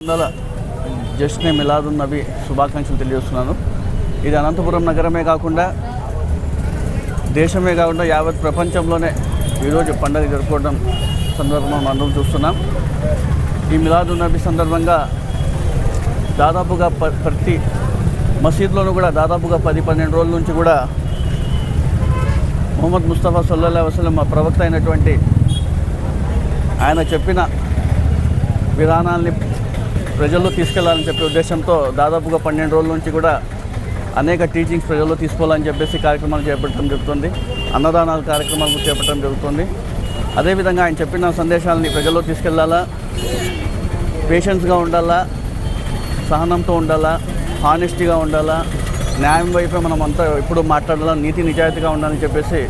వందల జస్నే మిలాదున్ నబీ శుభాకాంక్షలు తెలియజేస్తున్నాను. ఇది అనంతపురం నగరమే కాకుండా దేశమే కాకుండా యావత్ ప్రపంచంలోనే ఈరోజు పండుగ జరుపుకోవడం సందర్భంగా మనం చూస్తున్నాం. ఈ మిలాదున్ నబీ సందర్భంగా దాదాపుగా ప- ప్రతి మసీద్లోనూ కూడా దాదాపుగా పది పన్నెండు రోజుల నుంచి కూడా ముహమ్మద్ ముస్తఫా సల్లల్లా వసలం మా ప్రవక్త అయినటువంటి ఆయన చెప్పిన విధానాల్ని ప్రజల్లో తీసుకెళ్ళాలని చెప్పే ఉద్దేశంతో దాదాపుగా పన్నెండు రోజుల నుంచి కూడా అనేక టీచింగ్స్ ప్రజల్లో తీసుకోవాలని చెప్పేసి కార్యక్రమాలు చేపట్టడం జరుగుతుంది. అన్నదానాల కార్యక్రమాలు చేపట్టడం జరుగుతుంది. అదేవిధంగా ఆయన చెప్పిన సందేశాలని ప్రజల్లో తీసుకెళ్ళాలా? పేషెన్స్గా ఉండాలా? సహనంతో ఉండాలా? హానెస్టీగా ఉండాలా? న్యాయం వైపే మనం అంతా ఎప్పుడు మాట్లాడాలా? నీతి నిజాయితీగా ఉండాలని చెప్పేసి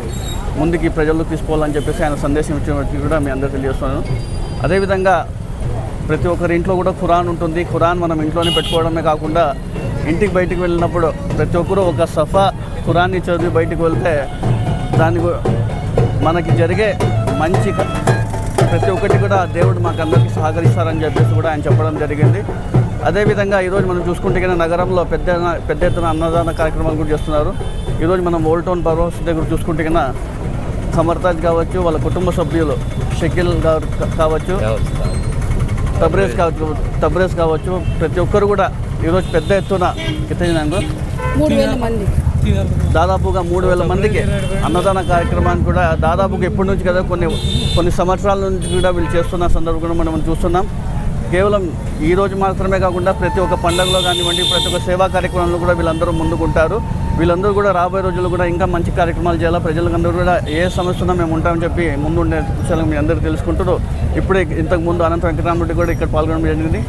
ముందుకి ప్రజల్లో తీసుకోవాలని చెప్పేసి ఆయన సందేశం ఇచ్చినట్టు కూడా మీ అందరికీ తెలియజేస్తున్నాను. అదేవిధంగా ప్రతి ఒక్కరి ఇంట్లో కూడా ఖురాన్ ఉంటుంది. ఖురాన్ మనం ఇంట్లోనే పెట్టుకోవడమే కాకుండా ఇంటికి బయటికి వెళ్ళినప్పుడు ప్రతి ఒక్కరూ ఒక సఫా ఖురాన్ని చదివి బయటికి వెళ్తే దాని మనకి జరిగే మంచి ప్రతి ఒక్కటి కూడా దేవుడు మాకు అందరికీ సహకరిస్తారని చెప్పేసి కూడా ఆయన చెప్పడం జరిగింది. అదేవిధంగా ఈరోజు మనం చూసుకుంటే కనుక నగరంలో పెద్ద పెద్ద ఎత్తున అన్నదాన కార్యక్రమాలు కూడా చేస్తున్నారు. ఈరోజు మనం ఓల్డ్ టౌన్ బరోస్ దగ్గర చూసుకుంటే కన్నా సమర్తాజ్ కావచ్చు వాళ్ళ కుటుంబ సభ్యులు షకిల్ గారు కావచ్చు. తబ్రేజ్ కావచ్చు తబ్రేజ్ కావచ్చు ప్రతి ఒక్కరు కూడా ఈరోజు పెద్ద ఎత్తున ఎత్తైనాను మూడు వేల మంది. దాదాపుగా మూడు వేల మందికి అన్నదాన కార్యక్రమాన్ని కూడా దాదాపుగా ఎప్పటి నుంచి కదా కొన్ని కొన్ని సంవత్సరాల నుంచి కూడా వీళ్ళు చేస్తున్న సందర్భం కూడా మనం చూస్తున్నాం. కేవలం ఈ రోజు మాత్రమే కాకుండా ప్రతి ఒక్క పండుగలో కానివ్వండి ప్రతి ఒక్క సేవా కార్యక్రమంలో కూడా వీళ్ళందరూ ముందుకుంటారు. వీళ్ళందరూ కూడా రాబోయే రోజుల్లో కూడా ఇంకా మంచి కార్యక్రమాలు చేయాలా? ప్రజలందరూ కూడా ఏ సమస్య మేము ఉంటామని చెప్పి ముందు ఉండే విషయాలు మీ అందరూ తెలుసుకుంటారు. ఇప్పుడే ఇంతకు ముందు అనంత వెంకటరామరెడ్డి కూడా ఇక్కడ పాల్గొనడం జరిగింది.